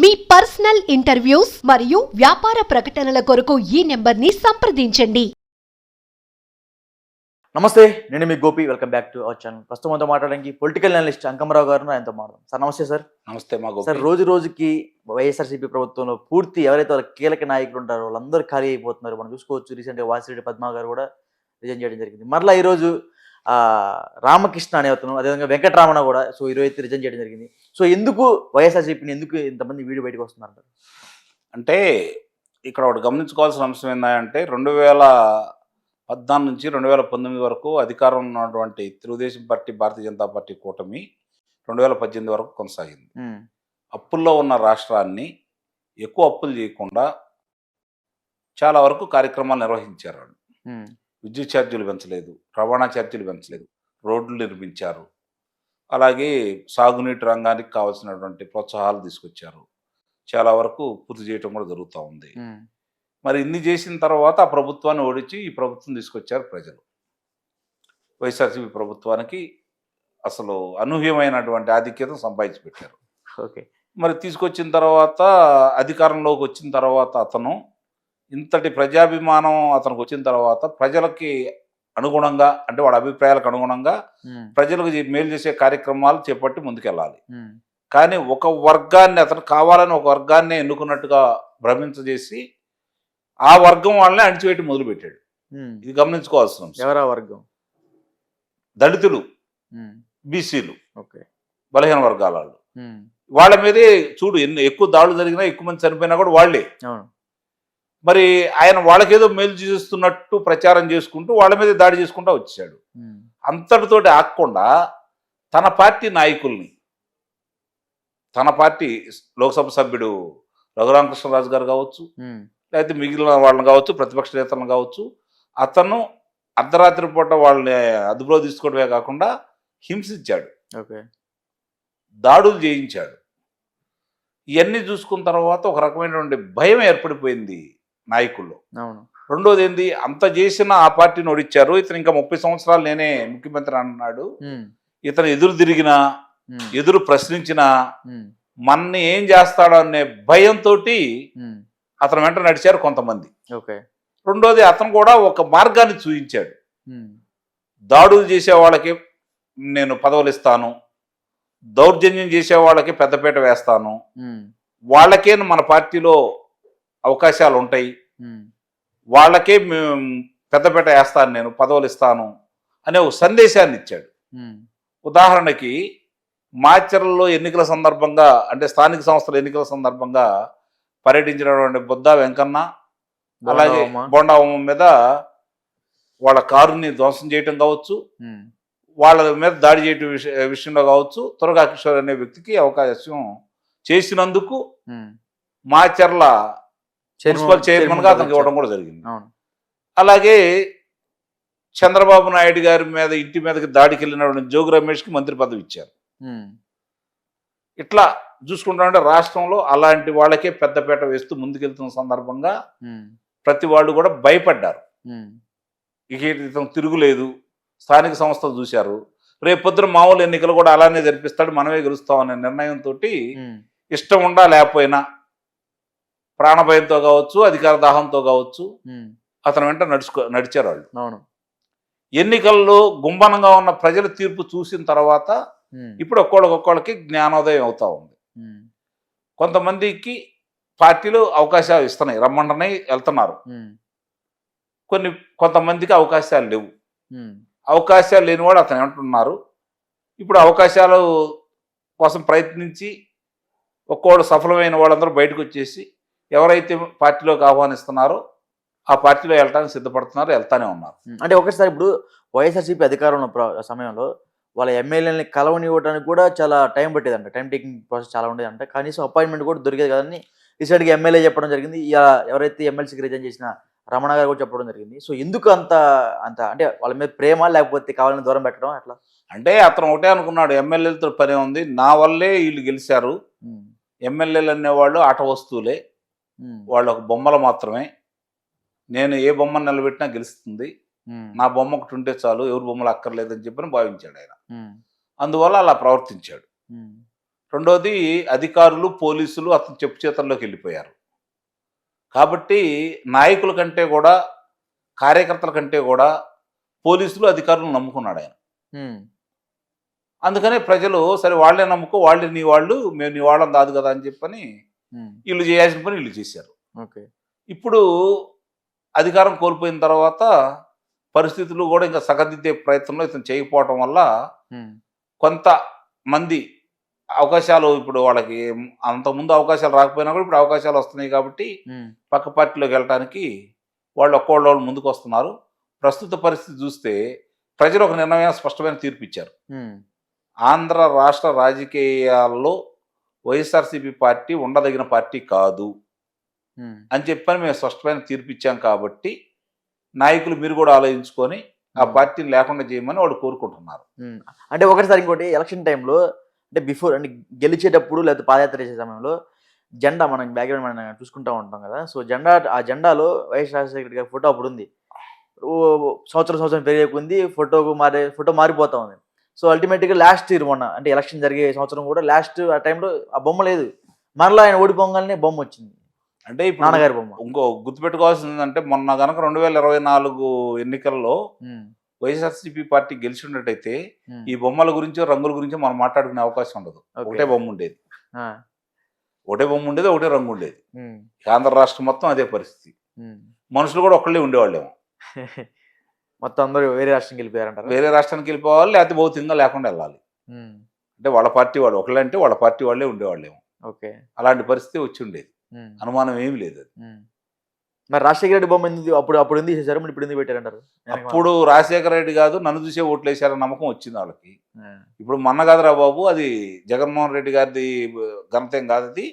మీ personal interviews మరియు వ్యాపార ప్రకటనల కొరకు ఈ నెంబర్ని సంప్రదించండి. నమస్తే నేను మీ Gopi. Welcome back to our channel ప్రస్తుతం మనతో మాట్లాడడానికి పొలిటికల్ అనలిస్ట్ అంకమరావు గారు ఆయనతో మాట్లాడదాం. సార్ నమస్తే సార్. నమస్తే మా సార్ గోపి రోజు రోజుకి వైఎస్ఆర్సీపీ ప్రభుత్వంలో పూర్తి ఎవరైతే వాళ్ళ కీలక నాయకులు ఉంటారో వాళ్ళందరూ ఖాళీ అయిపోతున్నారు. మనం చూసుకోవచ్చు రీసెంట్గా వాసిరెడ్డి పద్మా గారు కూడా రిజైన్ చేయడం జరిగింది. మరలా ఈరోజు ఆ, రామకృష్ణ అనే అతను అదేవిధంగా వెంకటరామణ కూడా సో ఈరోజు అయితే రిజైన్ చేయడం జరిగింది. సో ఎందుకు వైఎస్ఆర్సీపీని ఎందుకు ఇంతమంది వీడియో బయటకు వస్తున్నారు? అంటే ఇక్కడ ఒకటి గమనించుకోవాల్సిన అంశం ఏంటంటే రెండు వేల పద్నాలుగు నుంచి రెండు వేల పంతొమ్మిది వరకు అధికారంలో ఉన్నటువంటి తెలుగుదేశం పార్టీ భారతీయ జనతా పార్టీ కూటమి రెండు వేల పద్దెనిమిది వరకు కొనసాగింది. అప్పుల్లో ఉన్న రాష్ట్రాన్ని ఎక్కువ అప్పులు చేయకుండా చాలా వరకు కార్యక్రమాలు నిర్వహించారు విద్యుత్ ఛార్జీలు పెంచలేదు రవాణా ఛార్జీలు పెంచలేదు రోడ్లు నిర్మించారు. అలాగే సాగునీటి రంగానికి కావాల్సినటువంటి ప్రోత్సాహాలు తీసుకొచ్చారు. చాలా వరకు పూర్తి చేయటం కూడా జరుగుతూ ఉంది. మరి ఇన్ని చేసిన తర్వాత ఆ ప్రభుత్వాన్ని ఓడించి ఈ ప్రభుత్వం తీసుకొచ్చారు ప్రజలు. వైఎస్ఆర్సీపీ ప్రభుత్వానికి అసలు అనూహ్యమైనటువంటి ఆధిక్యత సంపాదించి పెట్టారు. ఓకే. మరి తీసుకొచ్చిన తర్వాత అధికారంలోకి వచ్చిన తర్వాత అతను ఇంతటి ప్రజాభిమానం అతనికి వచ్చిన తర్వాత ప్రజలకి అనుగుణంగా అంటే వాళ్ళ అభిప్రాయాలకు అనుగుణంగా ప్రజలకు మేలు చేసే కార్యక్రమాలు చేపట్టి ముందుకెళ్ళాలి. కానీ ఒక వర్గాన్ని అతను కావాలని ఒక వర్గాన్ని ఎన్నుకున్నట్టుగా భ్రమించజేసి ఆ వర్గం వాళ్ళని అణిచివేయటం మొదలుపెట్టాడు. ఇది గమనించుకోవాల్సిన. ఎవరా వర్గం? దళితులు బీసీలు ఓకే. బలహీన వర్గాల వాళ్ళు. వాళ్ళ మీదే చూడు ఎన్ని ఎక్కువ దాడులు జరిగినా ఎక్కువ మంది చనిపోయినా కూడా వాళ్ళే. మరి ఆయన వాళ్ళకేదో మేలు చేస్తున్నట్టు ప్రచారం చేసుకుంటూ వాళ్ళ మీద దాడి చేసుకుంటూ వచ్చాడు. అంతటితోటి ఆగకుండా తన పార్టీ నాయకుల్ని తన పార్టీ లోక్సభ సభ్యుడు రఘురామకృష్ణరాజు గారు కావచ్చు లేకపోతే మిగిలిన వాళ్ళని కావచ్చు ప్రతిపక్ష నేతలను కావచ్చు అతను అర్ధరాత్రి పూట వాళ్ళని అదుపులో తీసుకోవడమే కాకుండా హింసించాడు. ఓకే. దాడులు చేయించాడు. ఇవన్నీ చూసుకున్న తర్వాత ఒక రకమైనటువంటి భయం ఏర్పడిపోయింది. నాయకుల్లో. రెండోది ఏంది అంత చేసిన ఆ పార్టీని ఓడిచ్చారు ఇతను ఇంకా ముప్పై సంవత్సరాలు నేనే ముఖ్యమంత్రి అన్నాడు. ఇతను ఎదురు తిరిగినా ఎదురు ప్రశ్నించినా మన్ని ఏం చేస్తాడో అనే భయంతో అతను వెంట నడిచారు కొంతమంది. ఓకే. రెండోది అతను కూడా ఒక మార్గాన్ని చూపించాడు దాడులు చేసే వాళ్ళకి నేను పదవులు ఇస్తాను. దౌర్జన్యం చేసే వాళ్ళకి పెద్దపీట వేస్తాను. వాళ్ళకే మన పార్టీలో అవకాశాలు ఉంటాయి వాళ్ళకే పెద్దపీట వేస్తాను నేను పదవులు ఇస్తాను అనే ఒక సందేశాన్ని ఇచ్చాడు ఉదాహరణకి మాచర్లలో ఎన్నికల సందర్భంగా అంటే స్థానిక సంస్థల ఎన్నికల సందర్భంగా పర్యటించినటువంటి బుద్ధ వెంకన్న అలాగే బోండావమ్మ. మీద వాళ్ళ కారుని ధ్వంసం చేయటం కావచ్చు వాళ్ళ మీద దాడి చేయటం విష- విషయంలో కావచ్చు త్వరగా కిషోర్ అనే వ్యక్తికి అవకాశం చేసినందుకు. మాచర్ల మున్సిపల్ చైర్మన్గా అతనికి ఇవ్వడం కూడా జరిగింది. అలాగే చంద్రబాబు నాయుడు గారి మీద ఇంటి మీదకి దాడికి వెళ్ళినటువంటి జోగి రమేష్కి మంత్రి పదవి ఇచ్చారు. ఇట్లా చూసుకుంటామంటే రాష్ట్రంలో అలాంటి వాళ్ళకే పెద్దపీట వేస్తూ ముందుకెళ్తున్న సందర్భంగా ప్రతి వాళ్ళు కూడా భయపడ్డారు. ఇక ఇతను తిరుగులేదు. స్థానిక సంస్థలు చూశారు. రేపు పొద్దున మామూలు ఎన్నికలు కూడా అలానే జరిపిస్తాడు. మనమే గెలుస్తామనే నిర్ణయంతో ఇష్టం ఉండా లేకపోయినా ప్రాణభయంతో కావచ్చు అధికార దాహంతో కావచ్చు అతను వెంట నడుచుకో నడిచారు వాళ్ళు. అవును. ఎన్నికల్లో గుంభనంగా ఉన్న ప్రజల తీర్పు చూసిన తర్వాత ఇప్పుడు ఒక్కొక్కళ్ళకి జ్ఞానోదయం అవుతా ఉంది. కొంతమందికి పార్టీలు అవకాశాలు ఇస్తున్నాయి రమ్మంటనే వెళ్తున్నారు. కొన్ని కొంతమందికి అవకాశాలు లేవు. అవకాశాలు లేనివాడు అతను ఏమంటున్నారు ఇప్పుడు అవకాశాలు కోసం ప్రయత్నించి ఒక్కోడు సఫలమైన వాళ్ళందరూ బయటకు వచ్చేసి ఎవరైతే పార్టీలోకి ఆహ్వానిస్తున్నారో ఆ పార్టీలో వెళ్ళడానికి సిద్ధపడుతున్నారు వెళ్తానే ఉన్నారు. అంటే ఒకసారి ఇప్పుడు వైఎస్ఆర్సీపీ అధికారంలో ప్ర- సమయంలో వాళ్ళ ఎమ్మెల్యేలని కలవనివ్వడానికి కూడా చాలా టైం పట్టేదంట. టైం టేకింగ్ ప్రాసెస్ చాలా ఉండేదంట. కనీసం అపాయింట్మెంట్ కూడా దొరికేది కదని రీసెంట్గా ఎమ్మెల్యే చెప్పడం జరిగింది. ఎవరైతే ఎమ్మెల్సీకి రిజైన్ చేసిన రమణ గారు కూడా చెప్పడం జరిగింది. సో ఎందుకు అంత అంత అంటే వాళ్ళ మీద ప్రేమ లేకపోతే కావాలని దూరం పెట్టడం అట్లా అంటే అతను ఒకటే అనుకున్నాడు ఎమ్మెల్యేలతో పని ఉంది. నా వల్లే వీళ్ళు గెలిచారు. ఎమ్మెల్యేలు అనేవాళ్ళు ఆట వస్తువులే. వాళ్ళు ఒక బొమ్మలు మాత్రమే. నేను ఏ బొమ్మను నిలబెట్టినా గెలుస్తుంది. నా బొమ్మ ఒకటి ఉంటే చాలు ఎవరు బొమ్మలు అక్కర్లేదని చెప్పని భావించాడు ఆయన. అందువల్ల అలా ప్రవర్తించాడు. రెండోది అధికారులు పోలీసులు అతని చెప్పు చేతల్లోకి వెళ్ళిపోయారు. కాబట్టి నాయకుల కంటే కూడా కార్యకర్తల కంటే కూడా పోలీసులు అధికారులు నమ్ముకున్నాడు ఆయన. అందుకనే ప్రజలు సరే వాళ్ళే నమ్ముకో వాళ్ళే నీ వాళ్ళు మేము నీ వాళ్ళం కాదు కదా అని చెప్పని వీళ్ళు చేయాల్సిన పని వీళ్ళు చేశారు. ఓకే. ఇప్పుడు అధికారం కోల్పోయిన తర్వాత పరిస్థితులు కూడా ఇంకా సగదిద్దే ప్రయత్నంలో ఇతను చేయకపోవటం వల్ల కొంత మంది అవకాశాలు ఇప్పుడు వాళ్ళకి అంతకుముందు అవకాశాలు రాకపోయినా కూడా ఇప్పుడు అవకాశాలు వస్తున్నాయి కాబట్టి పక్క పార్టీలోకి వెళ్ళటానికి వాళ్ళు ఒక్కోళ్ళు వాళ్ళు ముందుకు వస్తున్నారు. ప్రస్తుత పరిస్థితి చూస్తే ప్రజలు ఒక నిర్ణయం స్పష్టమైన తీర్పు ఇచ్చారు. ఆంధ్ర రాష్ట్ర రాజకీయాల్లో వైఎస్ఆర్సీపీ పార్టీ ఉండదగిన పార్టీ కాదు. అని చెప్పని మేము స్పష్టమైన తీర్పు ఇచ్చాం కాబట్టి నాయకులు మీరు కూడా ఆలోచించుకొని ఆ పార్టీని లేకుండా చేయమని వాళ్ళు కోరుకుంటున్నారు. అంటే ఒకటిసారి ఇంకోటి ఎలక్షన్ టైంలో అంటే బిఫోర్ అంటే గెలిచేటప్పుడు లేకపోతే పాదయాత్ర చేసే సమయంలో జెండా మనం బ్యాక్గ్రౌండ్ మనం చూసుకుంటా ఉంటాం కదా. సో జెండా ఆ జెండాలో వైఎస్ రాజశేఖర గారి ఫోటో అప్పుడు ఉంది ఓ సంవత్సరం సంవత్సరం పెరిగేకుంది ఫోటోకు మారే ఫోటో మారిపోతా ఉంది. సో అల్టిమేట్గా లాస్ట్ ఇయర్ మొన్న అంటే ఎలక్షన్ జరిగే సంవత్సరం కూడా లాస్ట్ ఆ టైంలో ఆ బొమ్మ లేదు. మరలా ఆయన ఓడిపోగానే బొమ్మ వచ్చింది. అంటే ఇప్పుడు నాన్నగారి బొమ్మ. ఇంకో గుర్తుపెట్టుకోవాల్సింది ఏంటంటే మొన్న గనక రెండు వేల ఇరవై నాలుగు ఎన్నికల్లో ఉమ్, వైఎస్ఆర్సీపీ పార్టీ గెలిచి ఉన్నట్టయితే ఉమ్, ఈ బొమ్మల గురించి రంగుల గురించి మనం మాట్లాడుకునే అవకాశం ఉండదు. ఒకటే బొమ్మ ఉండేది. ఒకటే బొమ్మ ఉండేది ఒకటే రంగు ఉండేది. ఉమ్, ఆంధ్ర రాష్ట్రం మొత్తం అదే పరిస్థితి. మనుషులు కూడా ఒక్కళ్ళే ఉండేవాళ్ళేమో. మొత్తం అందరూ వేరే రాష్ట్రంకి వెళ్ళిపోయారంటారు? వేరే రాష్ట్రానికి వెళ్ళిపోవాలి లేకపోతే భౌతికంగా లేకుండా వెళ్ళాలి. అంటే వాళ్ళ పార్టీ వాళ్ళు ఒకళ్ళే అంటే వాళ్ళ పార్టీ వాళ్ళే ఉండేవాళ్ళేమో. ఓకే. అలాంటి పరిస్థితి వచ్చి ఉండేది. అనుమానం ఏమీ లేదు అది. మరి రాజశేఖర రెడ్డి బొమ్మ ఎందుకు అప్పుడు అప్పుడు ఎందుకు చేశారు? మరి ఇప్పుడు ఎందుకు పెట్టారంటారు? అప్పుడు రాజశేఖర రెడ్డి కాదు నన్ను చూసే ఓట్లు వేసారన్న నమ్మకం వచ్చింది వాళ్ళకి. ఇప్పుడు మొన్న కాదురా బాబు అది జగన్మోహన్ రెడ్డి గారిది ఘనత ఏం కాదు అది.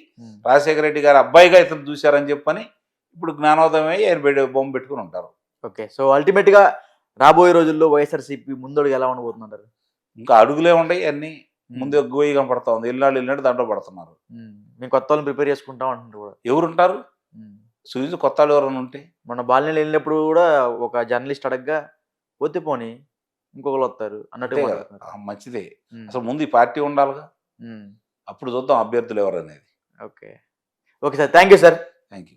రాజశేఖర రెడ్డి గారి అబ్బాయిగా ఇతను చూశారని చెప్పని ఇప్పుడు జ్ఞానోదయం అయ్యి ఆయన బొమ్మ పెట్టుకుని ఉంటారు. ఓకే. సో అల్టిమేట్గా రాబోయే రోజుల్లో వైఎస్ఆర్సీపీ ముందడుగు ఎలా ఉండబోతుందంటారు? ఇంకా అడుగులే ఉండయి అన్ని ముందు గోయి కనపడతా ఉంది ఎల్లాళ్ళు వెళ్ళినట్టు దాంట్లో పడుతున్నారు. మేము. కొత్త వాళ్ళని ప్రిపేర్ చేసుకుంటాం అంటున్నారు కూడా. ఎవరుంటారు. చూసి కొత్త వాళ్ళు ఎవరైనా ఉంటే? మొన్న బాల్యం వెళ్ళినప్పుడు కూడా ఒక జర్నలిస్ట్ అడగగా పోతే పోని ఇంకొకరు వస్తారు అన్నట్టు మంచిదే. అసలు ముందు ఈ పార్టీ ఉండాలిగా. అప్పుడు చూద్దాం అభ్యర్థులు ఎవరు అనేది okay. Okay sir. Thank you sir. Thank you